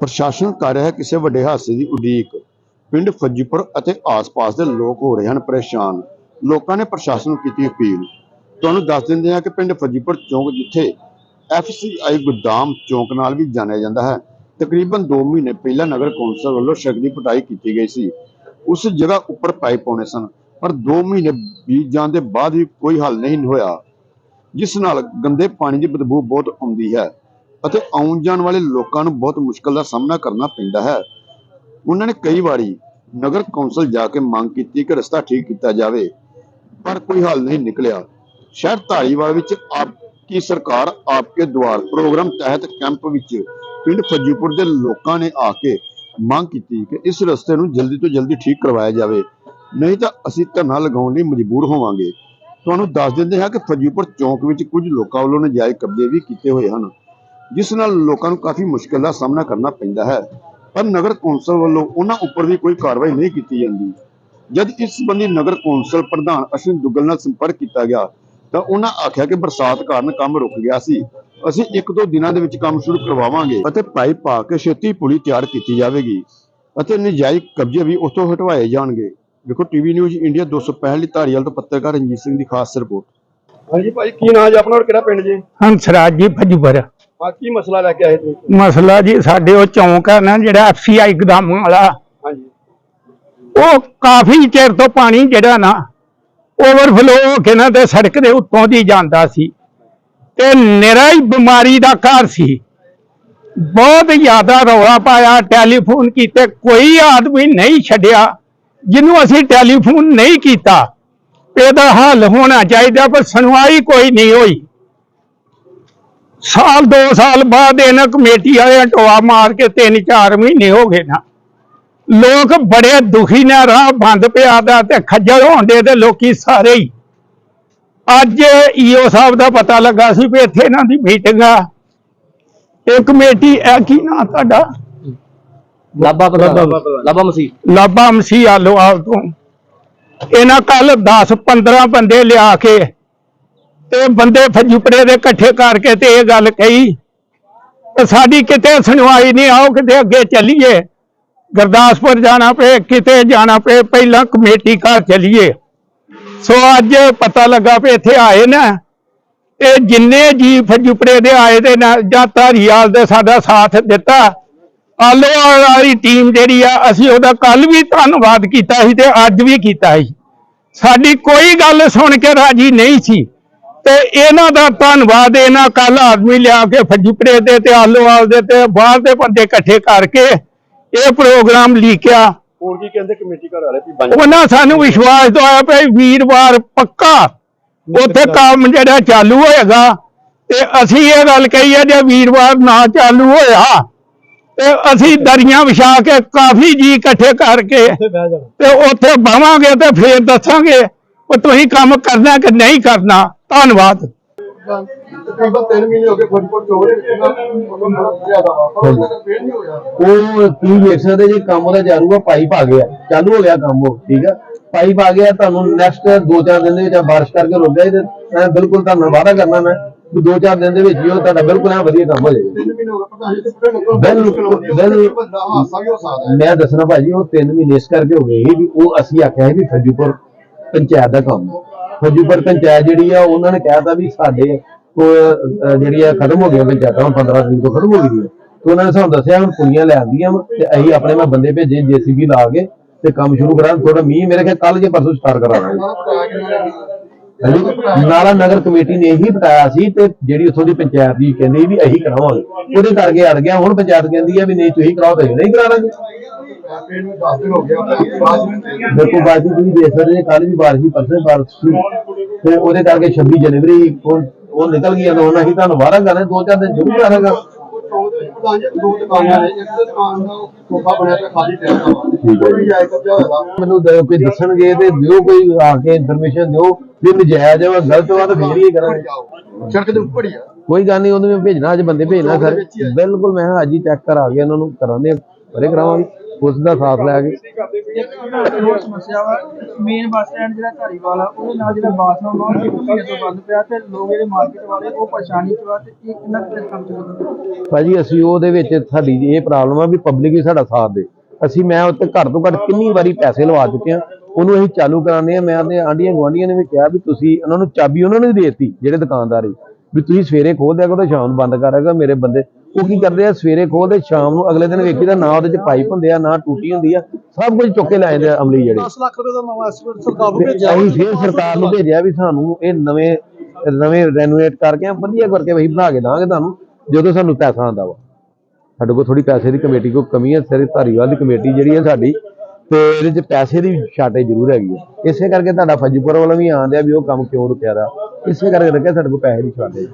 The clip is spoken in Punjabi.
ਪ੍ਰਸ਼ਾਸਨ ਕਰ ਰਿਹਾ ਕਿਸੇ ਵੱਡੇ ਹਾਦਸੇ ਦੀ ਉਡੀਕ। ਪਿੰਡ ਫੱਜੀਪੁਰ ਅਤੇ ਆਸ-ਪਾਸ ਦੇ ਲੋਕ ਹੋ ਰਹੇ ਹਨ ਪਰੇਸ਼ਾਨ। ਲੋਕਾਂ ਨੇ ਪ੍ਰਸ਼ਾਸਨ ਨੂੰ ਕੀਤੀ ਅਪੀਲ। ਤੁਹਾਨੂੰ ਦੱਸ ਦਿੰਦੇ ਹਾਂ ਕਿ ਪਿੰਡ ਫੱਜੀਪੁਰ ਚੌਂਕ ਜਿੱਥੇ ਐਫਸੀਆਈ ਗੋਦਾਮ ਚੌਂਕ ਨਾਲ ਵੀ ਜਾਣਿਆ ਜਾਂਦਾ ਹੈ, ਤਕਰੀਬਨ 2 ਮਹੀਨੇ ਪਹਿਲਾਂ ਨਗਰ ਕੌਂਸਲ ਵੱਲੋਂ ਸੜਕ ਪਟਾਈ ਕੀਤੀ ਗਈ ਸੀ। ਉਸ ਜਗ੍ਹਾ ਉੱਪਰ ਪਾਈਪ ਪਾਉਣੇ ਸਨ, ਪਰ 2 ਮਹੀਨੇ ਬੀਤ ਜਾਣ ਦੇ ਬਾਅਦ ਵੀ ਕੋਈ ਹੱਲ ਨਹੀਂ ਹੋਇਆ, ਜਿਸ ਨਾਲ ਗੰਦੇ ਪਾਣੀ ਦੀ ਬਦਬੂ ਬਹੁਤ ਆਉਂਦੀ ਹੈ। ਅਤੇ ਆਉਣ ਜਾਣ ਵਾਲੇ ਲੋਕਾਂ ਨੂੰ ਬਹੁਤ ਮੁਸ਼ਕਲ ਦਾ ਸਾਹਮਣਾ ਕਰਨਾ ਪੈਂਦਾ ਹੈ। ਉਹਨਾਂ ਨੇ ਕਈ ਵਾਰੀ ਨਗਰ ਕੌਂਸਲ ਜਾ ਕੇ ਮੰਗ ਕੀਤੀ ਕਿ ਰਸਤਾ ਠੀਕ ਕੀਤਾ ਜਾਵੇ, ਪਰ ਕੋਈ ਹੱਲ ਨਹੀਂ ਨਿਕਲਿਆ। ਸ਼ਹਿਰ ਧਾਰੀਵਾਲ ਵਿੱਚ ਆਪ ਕੀ ਸਰਕਾਰ ਆਪਕੇ ਦੁਆਰ ਪ੍ਰੋਗਰਾਮ ਤਹਿਤ ਕੈਂਪ ਵਿੱਚ ਪਿੰਡ ਫੱਜੀਪੁਰ ਦੇ ਲੋਕਾਂ ਨੇ ਆ ਕੇ ਮੰਗ ਕੀਤੀ ਕਿ ਇਸ ਰਸਤੇ ਨੂੰ ਜਲਦੀ ਤੋਂ ਜਲਦੀ ਠੀਕ ਕਰਵਾਇਆ ਜਾਵੇ, ਨਹੀਂ ਤਾਂ ਅਸੀਂ ਧਰਨਾ ਲਗਾਉਣ ਲਈ ਮਜਬੂਰ ਹੋਵਾਂਗੇ। ਤੁਹਾਨੂੰ ਦੱਸ ਦਿੰਦੇ ਹਾਂ ਕਿ ਫੱਜੀਪੁਰ ਚੌਂਕ ਵਿੱਚ ਕੁਝ ਲੋਕਾਂ ਵੱਲੋਂ ਨਜਾਇਜ਼ ਕਬਜ਼ੇ ਵੀ ਕੀਤੇ ਹੋਏ ਹਨ। ਜਿਸ ਨਾਲ ਲੋਕਾਂ ਨੂੰ ਕਾਫੀ ਮੁਸ਼ਕਲ ਦਾ ਸਾਹਮਣਾ ਕਰਨਾ ਪੈਂਦਾ ਹੈ। ਪਰ ਨਗਰ ਕੌਂਸਲ ਵੱਲੋਂ ਉਹਨਾਂ ਉੱਪਰ ਵੀ ਕੋਈ ਕਾਰਵਾਈ ਨਹੀਂ ਕੀਤੀ ਜਾਂਦੀ। ਜਦ ਇਸ ਸੰਬੰਧੀ ਨਗਰ ਕੌਂਸਲ ਪ੍ਰਧਾਨ ਅਸ਼ਵਿਨ ਦੁੱਗਲ ਨਾਲ ਸੰਪਰਕ ਕੀਤਾ ਗਿਆ ਤਾਂ ਉਹਨਾਂ ਆਖਿਆ ਕਿ ਬਰਸਾਤ ਕਾਰਨ ਕੰਮ ਰੁਕ ਗਿਆ ਸੀ। ਅਸੀਂ ਇੱਕ ਦੋ ਦਿਨਾਂ ਦੇ ਵਿੱਚ ਕੰਮ ਸ਼ੁਰੂ ਕਰਵਾਵਾਂਗੇ ਅਤੇ ਪਾਈਪ ਪਾ ਕੇ ਛੇਤੀ ਪੁਲੀ ਤਿਆਰ ਕੀਤੀ ਜਾਵੇਗੀ ਅਤੇ ਨਜਾਇਜ਼ ਕਬਜ਼ੇ ਵੀ ਉੱਥੋਂ ਹਟਵਾਏ ਜਾਣਗੇ। ਦੇਖੋ ਟੀਵੀ ਨਿਊਜ਼ ਇੰਡੀਆ 265 ਲਈ ਧਾਰੀਵਾਲ ਤੋਂ ਪੱਤਰਕਾਰ ਰਣਜੀਤ ਸਿੰਘ ਦੀ ਖਾਸ ਰਿਪੋਰਟ। ਹਾਂਜੀ ਭਾਈ ਕੀ ਨਾਂ ਜੀ ਆਪਣਾ ਔਰ ਕਿਹੜਾ ਪਿੰਡ ਜੀ? ਹੰਸਰਾਜ ਜੀ ਫਜੂਬਰ ਕੀ ਮਸਲਾ ਲੈ ਕੇ ਆਏ ਤੁਸੀਂ? ਮਸਲਾ ਜੀ ਸਾਡੇ ਉਹ ਚੌਂਕ ਹੈ ਨਾ ਜਿਹੜਾ ਐਫਸੀਆਈ ਗਦਾਮਾਂ ਵਾਲਾ। ਹਾਂਜੀ। ਉਹ ਕਾਫੀ ਚਿਰ ਤੋਂ ਪਾਣੀ ਜਿਹੜਾ ਨਾ ਓਵਰਫਲੋ ਹੋ ਕੇ ਨਾ ਤੇ ਸੜਕ ਦੇ ਉੱਤੋਂ ਦੀ ਜਾਂਦਾ ਸੀ। ਤੇ ਨਿਰਾ ਹੀ ਬਿਮਾਰੀ ਦਾ ਘਰ ਸੀ। ਬਹੁਤ ਜ਼ਿਆਦਾ ਰੌਲਾ ਪਾਇਆ ਟੈਲੀਫੋਨ ਕੀਤੇ ਕੋਈ ਆਦਮੀ ਨਹੀਂ ਛੱਡਿਆ ਜਿਹਨੂੰ ਅਸੀਂ ਟੈਲੀਫੋਨ ਨਹੀਂ ਕੀਤਾ। ਇਹਦਾ ਹੱਲ ਹੋਣਾ ਚਾਹੀਦਾ ਪਰ ਸੁਣਵਾਈ ਕੋਈ ਨਹੀਂ ਹੋਈ। ਸਾਲ ਦੋ ਸਾਲ ਬਾਅਦ ਇਹਨਾਂ ਕਮੇਟੀ ਵਾਲਿਆਂ ਟੋਆ ਮਾਰ ਕੇ ਤਿੰਨ ਚਾਰ ਮਹੀਨੇ ਹੋ ਗਏ ਨਾ। ਲੋਕ ਬੜੇ ਦੁਖੀ ਨੇ ਰਾਹ ਬੰਦ ਪਿਆ ਦਾ ਤੇ ਖੱਜਲ ਹੋਣਦੇ ਤੇ ਲੋਕੀ ਸਾਰੇ ਹੀ। ਅੱਜ ਈਓ ਸਾਹਿਬ ਦਾ ਪਤਾ ਲੱਗਾ ਸੀ ਵੀ ਇੱਥੇ ਇਹਨਾਂ ਦੀ ਮੀਟਿੰਗ ਆ। ਇਹ ਕਮੇਟੀ ਇਹ ਕੀ ਨਾਂ ਤੁਹਾਡਾ? ਲਾਭਾ ਪ੍ਰਧਾਨ ਲਾਭਾ ਮਸੀਹ। ਲਾਭਾ ਮਸੀਹ ਆਲੋਵਾਲ ਤੋਂ। ਇਹਨਾਂ ਕੱਲ 10 15 ਬੰਦੇ ਲਿਆ ਕੇ ਤੇ ਬੰਦੇ ਫਜੂਪੜੇ ਦੇ ਇਕੱਠੇ ਕਰਕੇ ਤੇ ਇਹ ਗੱਲ ਕਹੀ, ਤੇ ਸਾਡੀ ਕਿਤੇ ਸੁਣਵਾਈ ਨਹੀਂ, ਆਓ ਕਿਤੇ ਅੱਗੇ ਚੱਲੀਏ। ਗੁਰਦਾਸਪੁਰ ਜਾਣਾ ਪਏ, ਕਿਤੇ ਜਾਣਾ ਪਏ, ਪਹਿਲਾਂ ਕਮੇਟੀ ਘਰ ਚੱਲੀਏ। ਸੋ ਅੱਜ ਪਤਾ ਲੱਗਾ ਵੀ ਇੱਥੇ ਆਏ ਨਾ, ਇਹ ਜਿੰਨੇ ਜੀ ਫਜੂਪੜੇ ਦੇ ਆਏ ਦੇ ਨਾ ਜਾਂ ਧਾਰੀਵਾਲ ਦੇ ਸਾਡਾ ਸਾਥ ਦਿੱਤਾ ਆਲੋਵਾਲ ਵਾਲੀ ਟੀਮ ਜਿਹੜੀ ਆ, ਅਸੀਂ ਉਹਦਾ ਕੱਲ ਵੀ ਧੰਨਵਾਦ ਕੀਤਾ ਸੀ ਤੇ ਅੱਜ ਵੀ ਕੀਤਾ ਸੀ। ਸਾਡੀ ਕੋਈ ਗੱਲ ਸੁਣ ਕੇ ਰਾਜੀ ਨਹੀਂ ਸੀ। ਤੇ ਇਹਨਾਂ ਦਾ ਧੰਨਵਾਦ ਇਹਨਾਂ ਕੱਲ ਆਦਮੀ ਲਿਆ ਕੇ ਫੱਜੀਪੜੇ ਦੇ ਤੇ ਆਲੋਵਾਲ ਦੇ ਤੇ ਬਾਹਰ ਦੇ ਬੰਦੇ ਇਕੱਠੇ ਕਰਕੇ ਇਹ ਪ੍ਰੋਗਰਾਮ ਲਿਖਿਆ ਹੋਰ ਕੀ ਕਹਿੰਦੇ ਕਮੇਟੀ ਘਰ ਵਾਲੇ ਵੀ ਬਣ ਉਹਨਾਂ ਸਾਨੂੰ ਵਿਸ਼ਵਾਸ ਦਵਾਇਆ ਵੀ ਵੀਰਵਾਰ ਪੱਕਾ ਉੱਥੇ ਕੰਮ ਜਿਹੜਾ ਚਾਲੂ ਹੋਏਗਾ ਤੇ ਅਸੀਂ ਇਹ ਗੱਲ ਕਹੀ ਹੈ ਜੇ ਵੀਰਵਾਰ ਨਾ ਚਾਲੂ ਹੋਇਆ ਤੇ ਅਸੀਂ ਦਰੀਆਂ ਵਿਛਾ ਕੇ ਕਾਫੀ ਜੀ ਇਕੱਠੇ ਕਰਕੇ ਤੇ ਉੱਥੇ ਬਵਾਂਗੇ ਤੇ ਫੇਰ ਦੱਸਾਂਗੇ ਉਹ ਤੁਸੀਂ ਕੰਮ ਕਰਨਾ ਕਿ ਨਹੀਂ ਕਰਨਾ। ਧੰਨਵਾਦ। ਤਕਰੀਬਨ 3 ਮਹੀਨੇ ਹੋ ਗਏ ਫਰੀਦਕੋਟ ਚੋਰ ਉਹਨਾਂ ਬੜਾ ਜ਼ਿਆਦਾ ਵਾ। ਪਰ ਉਹਦਾ ਫੇਰ ਨਹੀਂ ਹੋਇਆ। ਉਹ ਤੁਸੀਂ ਵੇਖ ਸਕਦੇ ਜੀ ਕੰਮ ਉਹਦਾ ਜਾਰੂ ਆ ਪਾਈਪ ਆ ਗਿਆ। ਚਾਲੂ ਹੋ ਗਿਆ ਕੰਮ ਉਹ ਠੀਕ ਆ? ਪਾਈਪ ਆ ਗਿਆ ਤੁਹਾਨੂੰ ਨੈਕਸਟ 2-4 ਦਿਨ ਦੇ ਵਿੱਚ ਬਾਰਿਸ਼ ਕਰਕੇ ਰੁਕ ਗਿਆ ਤੇ ਮੈਂ ਬਿਲਕੁਲ ਤੁਹਾਨੂੰ ਵਾਅਦਾ ਕਰਨਾ ਮੈਂ ਕਿ 2-4 ਦਿਨ ਦੇ ਵਿੱਚ ਹੀ ਉਹ ਤੁਹਾਡਾ ਬਿਲਕੁਲ ਐਂ ਵਧੀਆ ਕੰਮ ਹੋ ਜਾਏਗਾ। 3 ਮਹੀਨੇ ਹੋ ਗਏ ਪਤਾ ਨਹੀਂ ਤੇ ਪੂਰੇ ਨਗਰ ਬਿਲਕੁਲ, ਬਿਲਕੁਲ। ਬੰਦਾ ਹਾਸਾ ਵੀ ਹੋ ਸਕਦਾ ਹੈ। ਮੈਂ ਦੱਸਣਾ ਭਾਜੀ ਉਹ 3 ਮਹੀਨੇ ਇਸ ਕਰਕੇ ਹੋ ਗਏ ਸੀ ਵੀ ਉਹ ਅਸੀਂ ਆਖਿਆ ਸੀ ਵੀ ਫੱਜੂਪੁਰ ਪੰਚਾਇਤ ਦਾ ਕੰਮ ਫੱਜੂਪੁਰ ਪੰਚਾਇਤ ਜਿਹੜੀ ਆ, ਉਹਨਾਂ ਨੇ ਕਹਿਤਾ ਵੀ ਸਾਡੇ ਕੋਲ ਜਿਹੜੀ ਆ ਖਤਮ ਹੋ ਗਈਆਂ ਪੰਚਾਇਤਾਂ 15 ਤਰੀਕ ਤੋਂ ਖਤਮ ਹੋ ਗਈਆਂ ਤੇ ਉਹਨਾਂ ਨੇ ਸਾਨੂੰ ਦੱਸਿਆ, ਹੁਣ ਪੁਲੀਆਂ ਲੈ ਆਂਦੀਆਂ ਵਾ, ਤੇ ਅਸੀਂ ਆਪਣੇ ਮੈਂ ਬੰਦੇ ਭੇਜੇ ਜੀਸੀਬੀ ਲਾ ਕੇ, ਤੇ ਕੰਮ ਸ਼ੁਰੂ ਕਰਾਂ ਥੋੜਾ ਮੀਂਹ, ਮੇਰੇ ਖਿਆਲ ਕੱਲ ਜੇ ਪਰਸੋਂ ਸਟਾਰਟ ਕਰਾਵਾਂਗੇ ਸਾਰਾ ਨਾਲਾ ਨਗਰ ਕਮੇਟੀ ਨੇ ਇਹੀ ਬਤਾਇਆ ਸੀ, ਤੇ ਜਿਹੜੀ ਉੱਥੋਂ ਦੀ ਪੰਚਾਇਤ ਦੀ ਕਹਿੰਦੀ ਵੀ ਅਸੀਂ ਕਰਾਵਾਂਗੇ। ਉਹਦੇ ਕਰਕੇ ਅੜ ਗਿਆ, ਹੁਣ ਪੰਚਾਇਤ ਕਹਿੰਦੀ ਆ ਵੀ ਨਹੀਂ, ਤੁਸੀਂ ਕਰਾਓ, ਤੇ ਅਸੀਂ ਨਹੀਂ ਕਰਾਵਾਂਗੇ। ਫੇਰ ਨੂੰ 10 ਦਿਨ ਹੋ ਗਿਆ ਬਾਅਦ ਵਿੱਚ ਦੇਖੋ ਬਾਜੀ ਤੁਸੀਂ ਦੇਖ ਸਕਦੇ ਕੱਲ ਵੀ ਬਾਰਿਸ਼ ਪਰਸੇ ਬਾਰਿਸ਼ ਸੀ ਤੇ ਉਹਦੇ ਕਰਕੇ 26 ਜਨਵਰੀ ਉਹ ਨਿਕਲ ਗਈ ਤਾਂ ਹੁਣ ਅਸੀਂ ਤੁਹਾਨੂੰ ਵਾਰਾ ਕਰਨੇ ਦੋ ਚਾਰ ਦਿਨ ਜ਼ਰੂਰ ਕਰਾਂਗਾ ਹੈ ਮੈਨੂੰ ਕੋਈ ਦੱਸਣਗੇ ਤੇ ਦਿਓ ਕੋਈ ਆ ਕੇ ਇਨਫੋਰਮੇਸ਼ਨ ਦਿਓ ਜੇ ਨਜਾਇਜ਼ ਵਾ ਗਲਤ ਵਾ ਤਾਂ ਫੇਰ ਹੀ ਕਰਾਂਗੇ। ਸੜਕ ਦੇ ਉੱਪਰ ਹੀ ਆ। ਕੋਈ ਗੱਲ ਨਹੀਂ ਉਹਨੂੰ ਮੈਂ ਭੇਜਣਾ ਅੱਜ ਬੰਦੇ ਭੇਜਣਾ ਸਰ ਬਿਲਕੁਲ ਮੈਂ ਅੱਜ ਹੀ ਚੈੱਕ ਕਰਾ ਕੇ ਉਹਨਾਂ ਨੂੰ ਕਰਾਂਦੇ ਪਰੇ ਕਰਾਵਾਂਗੇ। ਪੁਲਿਸ ਦਾ ਸਾਥ ਲੈ ਕੇ। ਇੱਕ ਹੋਰ ਸਮੱਸਿਆ ਵਾ ਮੇਨ ਬੱਸ ਸਟੈਂਡ ਜਿਹੜਾ ਧਾਰੀਵਾਲ ਆ ਉਹਦੇ ਨਾਲ ਜਿਹੜਾ ਬਾਥਰੂਮ ਆ ਉਹ ਇੱਕ ਮਹੀਨੇ ਤੋਂ ਬੰਦ ਪਿਆ ਤੇ ਲੋਕ ਜਿਹੜੇ ਮਾਰਕੀਟ ਵਾਲੇ ਉਹ ਪਰੇਸ਼ਾਨੀ ਚ ਵਾ ਤੇ ਇਹ ਕਿੰਨਾ ਕੁ ਚਿਰ ਕੰਮ ਚੱਲੂਗਾ ਭਾਜੀ ਅਸੀਂ ਉਹਦੇ ਵਿੱਚ ਸਾਡੀ ਇਹ ਪ੍ਰੋਬਲਮ ਆ ਵੀ ਪਬਲਿਕ ਹੀ ਸਾਡਾ ਸਾਥ ਦੇ। ਅਸੀਂ ਮੈਂ ਉੱਤੇ ਘੱਟ ਤੋਂ ਘੱਟ ਕਿੰਨੀ ਵਾਰੀ ਪੈਸੇ ਲਵਾ ਚੁੱਕੇ ਆ ਉਹਨੂੰ ਅਸੀਂ ਚਾਲੂ ਕਰਾਉਂਦੇ ਆ। ਮੈਂ ਤੇ ਆਂਡੀਆਂ ਗਵਾਂਡੀਆਂ ਨੇ ਵੀ ਕਿਹਾ ਵੀ ਤੁਸੀਂ ਉਹਨਾਂ ਨੂੰ ਚਾਬੀ ਉਹਨਾਂ ਨੂੰ ਹੀ ਦੇਤੀ ਜਿਹੜੇ ਦੁਕਾਨਦਾਰ ਵੀ ਤੁਸੀਂ ਸਵੇਰੇ ਖੋਲ ਦਿਆ ਕਰੋ ਸ਼ਾਮ ਨੂੰ ਬੰਦ ਕਰ ਦਿਆ ਕਰੋ ਮੇਰੇ ਬੰਦੇ ਉਹ ਕੀ ਕਰਦੇ ਆ ਸਵੇਰੇ ਖੋਲਦੇ ਸ਼ਾਮ ਨੂੰ ਅਗਲੇ ਦਿਨ ਵੇਖੀਦਾ ਨਾ ਉਹਦੇ ਚ ਪਾਈਪ ਹੁੰਦੇ ਆ ਨਾ ਟੂਟੀ ਹੁੰਦੀ ਆ ਸਭ ਕੁਝ ਚੁੱਕ ਕੇ ਲੈ ਜਾਂਦੇ ਆ ਅਮਲੀ ਜਿਹੜੇ। 10 ਲੱਖ ਰੁਪਏ ਦਾ ਨਵਾਂ ਐਸਟੀਮੇਟ ਸਰਕਾਰ ਨੂੰ ਭੇਜਿਆ। ਅਸੀਂ ਫੇਰ ਸਰਕਾਰ ਨੂੰ ਭੇਜਿਆ ਵੀ ਸਾਨੂੰ ਇਹ ਨਵੇਂ ਨਵੇਂ ਰੈਨੋਵੇਟ ਕਰਕੇ ਵਧੀਆ ਕਰਕੇ ਵਹੀ ਬਣਾ ਕੇ ਦਾਂਗੇ ਤੁਹਾਨੂੰ ਜਦੋਂ ਸਾਨੂੰ ਪੈਸਾ ਆਉਂਦਾ ਵਾ। ਸਾਡੇ ਕੋਲ ਥੋੜੀ ਪੈਸੇ ਦੀ ਕਮੇਟੀ ਕੋਲ ਕਮੀ ਹੈ ਸਿਰ ਧਾਰੀਵਾਲ ਦੀ ਕਮੇਟੀ ਜਿਹੜੀ ਹੈ ਸਾਡੀ ਤੇ ਇਹਦੇ 'ਚ ਪੈਸੇ ਦੀ ਸ਼ਾਰਟੇਜ ਜ਼ਰੂਰ ਹੈਗੀ ਹੈ ਇਸੇ ਕਰਕੇ ਤੁਹਾਡਾ ਫੱਜੂਪੁਰ ਵੱਲੋਂ ਵੀ ਆਂਦਿਆ ਵੀ ਉਹ ਕੰਮ ਕਿਉਂ ਰੁਕਿਆ ਦਾ ਇਸੇ ਕਰਕੇ ਰੱਖਿਆ ਸਾਡੇ ਕੋਲ ਪੈਸੇ ਦੀ ਸ਼ਾਰਟੇਜ